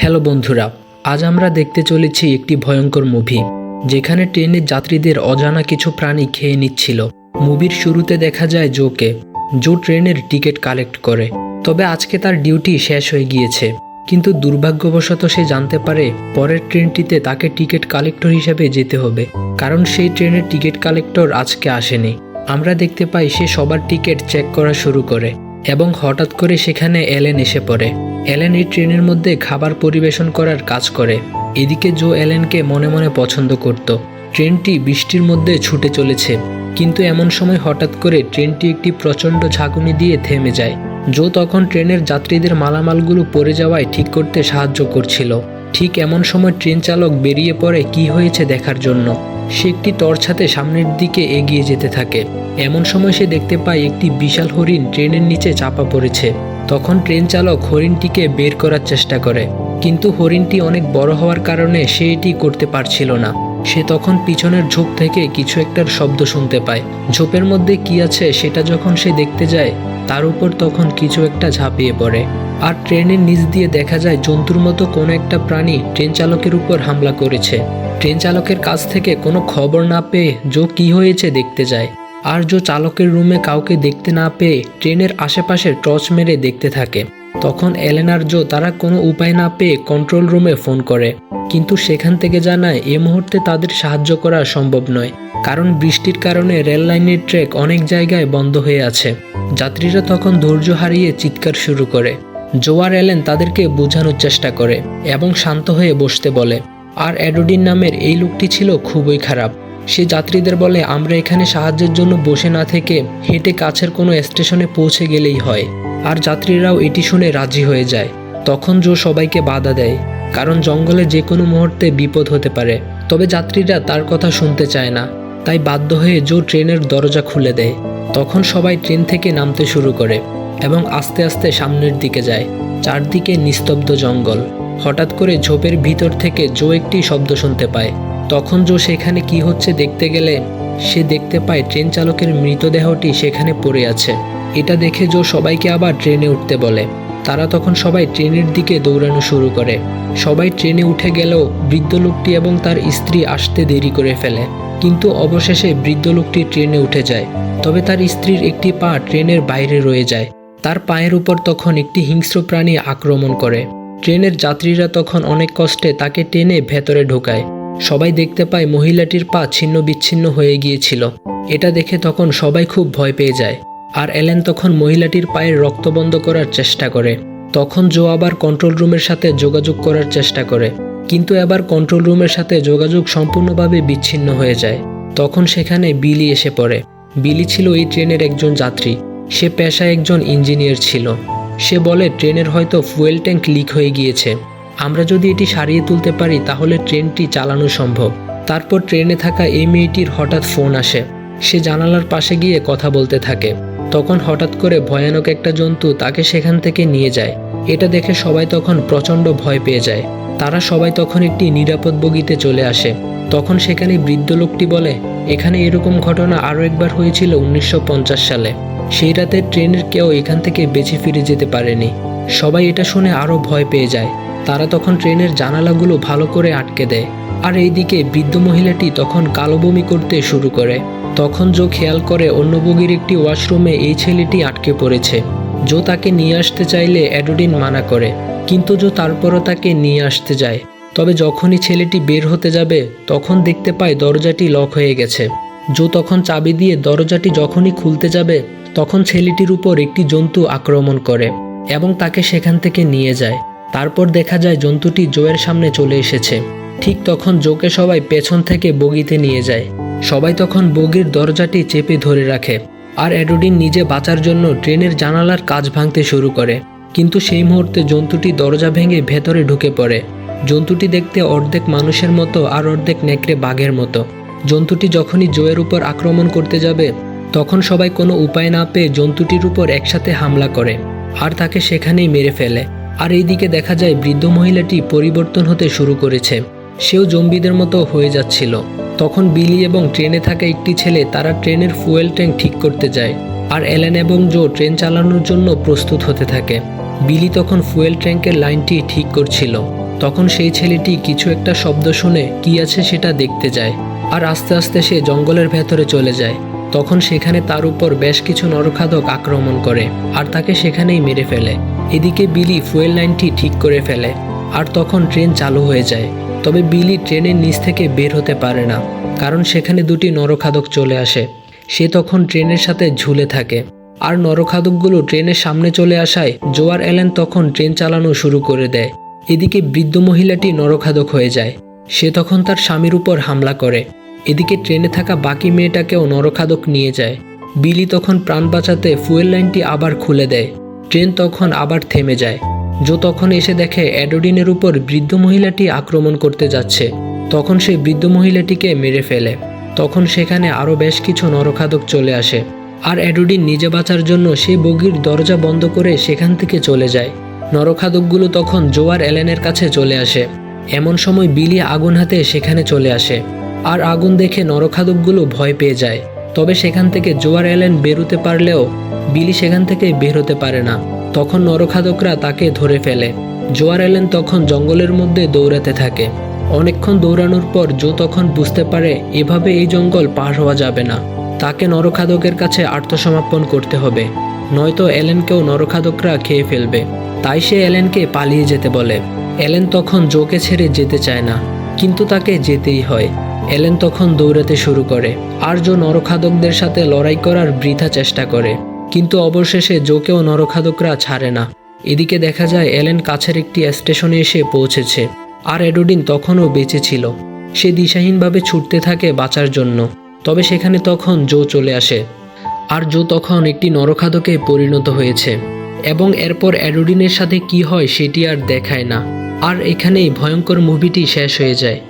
Hello বন্ধুরা, আজ আমরা দেখতে চলেছি একটি ভয়ঙ্কর মুভি যেখানে ট্রেনের যাত্রীদের অজানা কিছু প্রাণী খেয়ে নিচ্ছিল। মুভির শুরুতে দেখা যায় জোকে, জো ট্রেনের টিকিট কালেক্ট করে, তবে আজকে তার ডিউটি শেষ হয়ে গিয়েছে। কিন্তু দুর্ভাগ্যবশত সে জানতে পারে পরের ট্রেনটিতে তাকে টিকিট কালেক্টর হিসেবে যেতে হবে, কারণ সেই ট্রেনের টিকিট কালেক্টর আজকে আসেনি। আমরা দেখতে পাই সে সবার টিকিট চেক করা শুরু করে, এবং হঠাৎ করে সেখানে এলেন এসে পড়ে। এলেন এই ট্রেনের মধ্যে খাবার পরিবেশন করার কাজ করে। এদিকে জো এলেনকে মনে মনে পছন্দ করত। ট্রেনটি বৃষ্টির মধ্যে ছুটে চলেছে। কিন্তু এমন সময় হঠাৎ করে ট্রেনটি একটি প্রচণ্ড ঝাঁকুনি দিয়ে থেমে যায়। জো তখন ট্রেনের যাত্রীদের মালামালগুলো পড়ে যাওয়ায় ঠিক করতে সাহায্য করছিল। ঠিক এমন সময় ট্রেন চালক বেরিয়ে পড়ে কি হয়েছে দেখার জন্য। সে একটি টর্চ হাতে সামনের দিকে এগিয়ে যেতে থাকে। এমন সময় সে দেখতে পায় একটি বিশাল হরিণ ট্রেনের নিচে চাপা পড়েছে। তখন ট্রেন চালক হরিণটিকে বের করার চেষ্টা করে। কিন্তু হরিণটি অনেক বড় হওয়ার কারণে সে এটি করতে পারছিল না। সে তখন পিছনের ঝোপ থেকে কিছু একটার শব্দ শুনতে পায়। ঝোপের মধ্যে কি আছে সেটা যখন সে দেখতে যায়, তার উপর তখন কিছু একটা ঝাঁপিয়ে পড়ে। আর ট্রেনের নিচ দিয়ে দেখা যায় জন্তুর মতো কোনো একটা প্রাণী ট্রেন চালকের উপর হামলা করেছে। ট্রেন চালকের কাছ থেকে কোনো খবর না পেয়ে জো কি হয়েছে দেখতে যায়। আর জো চালকের রুমে কাউকে দেখতে না পেয়ে ট্রেনের আশেপাশে টর্চ মেরে দেখতে থাকে। তখন এলেনার জো তারা কোনো উপায় না পেয়ে কন্ট্রোল রুমে ফোন করে। কিন্তু সেখান থেকে জানায়, এ মুহূর্তে তাদের সাহায্য করা সম্ভব নয়। কারণ বৃষ্টির কারণে রেল লাইনের ট্রেক অনেক জায়গায় বন্ধ হয়ে আছে। যাত্রীরা তখন ধৈর্য হারিয়ে চিৎকার শুরু করে। জোয়ার এলেন তাদেরকে বোঝানোর চেষ্টা করে এবং শান্ত হয়ে বসতে বলে। আর অ্যাডোডিন নামের এই লোকটি ছিল খুবই খারাপ। সে যাত্রীদের বলে, আমরা এখানে সাহায্যের জন্য বসে না থেকে হেঁটে কাছের কোনো স্টেশনে পৌঁছে গেলেই হয়। আর যাত্রীরাও এটি শুনে রাজি হয়ে যায়। তখন জো সবাইকে বাধা দেয়, কারণ জঙ্গলে যে কোনো মুহূর্তে বিপদ হতে পারে। তবে যাত্রীরা তার কথা শুনতে চায় না। তাই বাধ্য হয়ে জো ট্রেনের দরজা খুলে দেয়। তখন সবাই ট্রেন থেকে নামতে শুরু করে এবং আস্তে আস্তে সামনের দিকে যায়, চারদিকে নিস্তব্ধ জঙ্গল। হঠাৎ করে ঝোপের ভিতর থেকে জো একটি শব্দ শুনতে পায়। তখন জো সেখানে কি হচ্ছে দেখতে গেলে, সে দেখতে পায় ট্রেন চালকের মৃতদেহটি সেখানে পড়ে আছে। এটা দেখে জো সবাইকে আবার ট্রেনে উঠতে বলে। তারা তখন সবাই ট্রেনের দিকে দৌড়ানো শুরু করে। সবাই ট্রেনে উঠে গেলেও বৃদ্ধ লোকটি এবং তার স্ত্রী আসতে দেরি করে ফেলে। কিন্তু অবশেষে বৃদ্ধ লোকটি ট্রেনে উঠে যায়। তবে তার স্ত্রীর একটি পা ট্রেনের বাইরে রয়ে যায়। তার পায়ের উপর তখন একটি হিংস্র প্রাণী আক্রমণ করে। ট্রেনের যাত্রীরা তখন অনেক কষ্টে তাকে টেনে ভেতরে ঢোকায়। সবাই দেখতে পায় মহিলাটির পা ছিন্ন বিচ্ছিন্ন হয়ে গিয়েছিল। এটা দেখে তখন সবাই খুব ভয় পেয়ে যায়। আর এলেন তখন মহিলাটির পায়ের রক্ত বন্ধ করার চেষ্টা করে। তখন জো আবার কন্ট্রোল রুমের সাথে যোগাযোগ করার চেষ্টা করে। কিন্তু এবার কন্ট্রোল রুমের সাথে যোগাযোগ সম্পূর্ণভাবে বিচ্ছিন্ন হয়ে যায়। তখন সেখানে বিলি এসে পড়ে। বিলি ছিল এই ট্রেনের একজন যাত্রী। সে পেশায় একজন ইঞ্জিনিয়ার ছিল। সে বলে, ট্রেনের হয়তো ফুয়েল ট্যাঙ্ক লিক হয়ে গিয়েছে। আমরা যদি এটি সারিয়ে তুলতে পারি, তাহলে ট্রেনটি চালানো সম্ভব। তারপর ট্রেনে থাকা এই মেয়েটির হঠাৎ ফোন আসে। সে জানালার পাশে গিয়ে কথা বলতে থাকে। তখন হঠাৎ করে ভয়ানক একটা জন্তু তাকে সেখান থেকে নিয়ে যায়। এটা দেখে সবাই তখন প্রচণ্ড ভয় পেয়ে যায়। তারা সবাই তখন একটি নিরাপদ বগিতে চলে আসে। তখন সেখানে বৃদ্ধ লোকটি বলে, এখানে এরকম ঘটনা আরও একবার হয়েছিল উনিশশো পঞ্চাশ সালে। সেই রাতে ট্রেনের কেউ এখান থেকে বেঁচে ফিরে যেতে পারেনি। সবাই এটা শুনে আরও ভয় পেয়ে যায়। তারা তখন ট্রেনের জানালাগুলো ভালো করে আটকে দেয়। আর এইদিকে বৃদ্ধ মহিলাটি তখন কালো বমি করতে শুরু করে। তখন জো খেয়াল করে অন্য বগির একটি ওয়াশরুমে এই ছেলেটি আটকে পড়েছে। জো তাকে নিয়ে আসতে চাইলে অ্যাডোডিন মানা করে, কিন্তু জো তারপরও তাকে নিয়ে আসতে যায়। তবে যখনই ছেলেটি বের হতে যাবে, তখন দেখতে পায় দরজাটি লক হয়ে গেছে। জো তখন চাবি দিয়ে দরজাটি যখনই খুলতে যাবে, তখন ছেলেটির উপর একটি জন্তু আক্রমণ করে এবং তাকে সেখান থেকে নিয়ে যায়। তারপর দেখা যায় জন্তুটি জোয়ের সামনে চলে এসেছে। ঠিক তখন জোকে সবাই পেছন থেকে বগিতে নিয়ে যায়। সবাই তখন বগির দরজাটি চেপে ধরে রাখে। আর অ্যাডোডিন নিজে বাঁচার জন্য ট্রেনের জানালার কাজ ভাঙতে শুরু করে। কিন্তু সেই মুহূর্তে জন্তুটি দরজা ভেঙে ভেতরে ঢুকে পড়ে। জন্তুটি দেখতে অর্ধেক মানুষের মতো আর অর্ধেক নেকড়ে বাঘের মতো। জন্তুটি যখনই জোয়ের উপর আক্রমণ করতে যাবে, তখন সবাই কোনো উপায় না পেয়ে জন্তুটির উপর একসাথে হামলা করে। আর তাকে সেখানেই মেরে ফেলে। আর এইদিকে দেখা যায় বৃদ্ধ মহিলাটি পরিবর্তন হতে শুরু করেছে। সেও জম্বিদের মতো হয়ে যাচ্ছিল। তখন বিলি এবং ট্রেনে থাকা একটি ছেলে তারা ট্রেনের ফুয়েল ট্যাঙ্ক ঠিক করতে যায় আর এলেন এবং জো ট্রেন চালানোর জন্য প্রস্তুত হতে থাকে। বিলি তখন ফুয়েল ট্যাঙ্কের লাইনটি ঠিক করছিল। তখন সেই ছেলেটি কিছু একটা শব্দ শুনে কি আছে সেটা দেখতে যায় আর আস্তে আস্তে সে জঙ্গলের ভেতরে চলে যায়। তখন সেখানে তার উপর বেশ কিছু নরখাদক আক্রমণ করে আর তাকে সেখানেই মেরে ফেলে। এদিকে বিলি ফুয়েল লাইনটি ঠিক করে ফেলে, আর তখন ট্রেন চালু হয়ে যায়। তবে বিলি ট্রেনের নিচ থেকে বের হতে পারে না, কারণ সেখানে দুটি নরখাদক চলে আসে। সে তখন ট্রেনের সাথে ঝুলে থাকে। আর নরখাদকগুলো ট্রেনের সামনে চলে আসায়, জোয়ার এলেন তখন ট্রেন চালানো শুরু করে দেয়। এদিকে বৃদ্ধ মহিলাটি নরখাদক হয়ে যায়। সে তখন তার স্বামীর উপর হামলা করে। এদিকে ট্রেনে থাকা বাকি মেয়েটাকেও নরখাদক নিয়ে যায়। বিলি তখন প্রাণ বাঁচাতে ফুয়েল লাইনটি আবার খুলে দেয়। ট্রেন তখন আবার থেমে যায়। জো তখন এসে দেখে অ্যাডোডিনের উপর বৃদ্ধ মহিলাটি আক্রমণ করতে যাচ্ছে। তখন সে বৃদ্ধ মহিলাটিকে মেরে ফেলে। তখন সেখানে আরও বেশ কিছু নরখাদক চলে আসে। আর অ্যাডোডিন নিজে বাঁচার জন্য সে বগির দরজা বন্ধ করে সেখান থেকে চলে যায়। নরখাদকগুলো তখন জোয়ার এলেনের কাছে চলে আসে। এমন সময় বিলি আগুন হাতে সেখানে চলে আসে। আর আগুন দেখে নরখাদকগুলো ভয় পেয়ে যায়। তবে সেখান থেকে জোয়ার এলেন বেরোতে পারলেও বিলি সেখান থেকে বের হতে পারে না। তখন নরখাদকরা তাকে ধরে ফেলে। জোয়ার এলেন তখন জঙ্গলের মধ্যে দৌড়াতে থাকে। অনেকক্ষণ দৌড়ানোর পর জো তখন বুঝতে পারে, এভাবে এই জঙ্গল পার হওয়া যাবে না। তাকে নরখাদকের কাছে আত্মসমর্পণ করতে হবে। নয়তো এলেনকেও নরখাদকরা খেয়ে ফেলবে। তাই সে এলেনকে পালিয়ে যেতে বলে। এলেন তখন জোকে ছেড়ে যেতে চায় না। কিন্তু তাকে যেতেই হয়। এলেন তখন দৌড়াতে শুরু করে। আর জো নরখাদকদের সাথে লড়াই করার বৃথা চেষ্টা করে। কিন্তু অবশেষে জোকেও নরখাদকরা ছাড়ে না। এদিকে দেখা যায়, এলেন কাছের একটি স্টেশনে এসে পৌঁছেছে। আর এডোডিন তখনও বেঁচে ছিল। সে দিশাহীনভাবে ছুটতে থাকে বাঁচার জন্য। তবে সেখানে তখন জো চলে আসে। আর জো তখন একটি নরখাদকে পরিণত হয়েছে। এবং এরপর অ্যাডোডিনের সাথে কি হয় সেটি আর দেখায় না। আর এখানেই ভয়ঙ্কর মুভিটি শেষ হয়ে যায়।